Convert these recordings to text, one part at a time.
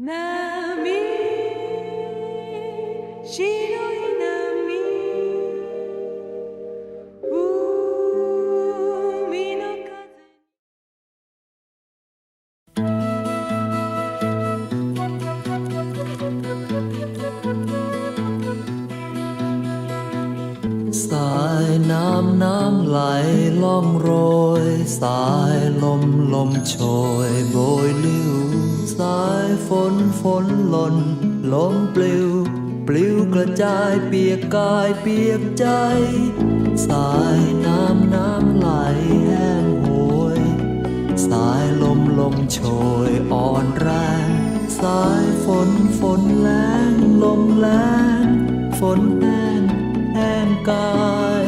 สายน้ำน้ำไหลล่องโรย สายลมลมโชยโบยลิ้ว สายฝนฝนหล่นลมปลิว ปลิวกระจายเปียกกายเปียกใจ สายน้ำน้ำไหลแห้งโหย สายลมลมโชยอ่อนแรง สายฝนฝนแรงลมแรงฝนแห้งแห้งกาย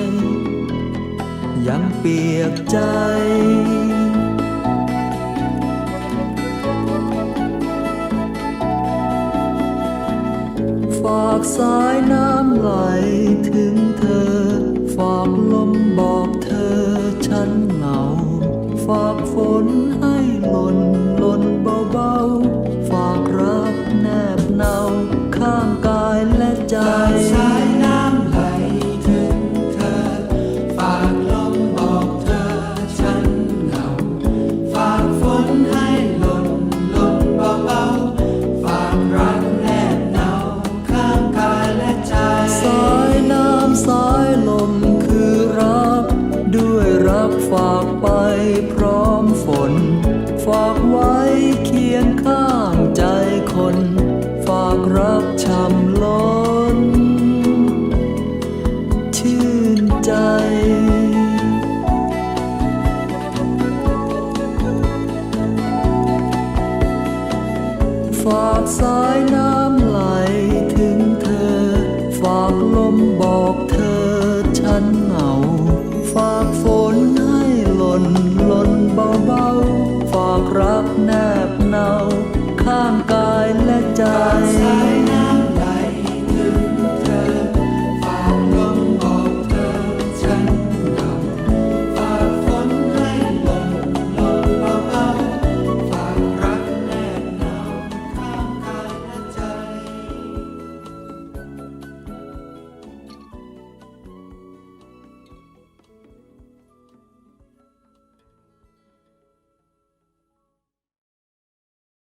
ยังเปียกใจ ฝากสายน้ำไหลถึงเธอ ฝากลมบอกเธอฉันเหงา ฝากฝนให้หล่นหล่น พร้อมฝน ฝากไว้เคียงข้างใจคน ฝากรักช้ำล้น ชื่นใจฝากสายน้ำไหลถึงเธอ ฝากลมบอกเธอฉันเหงา ฝากฝนให้หล่น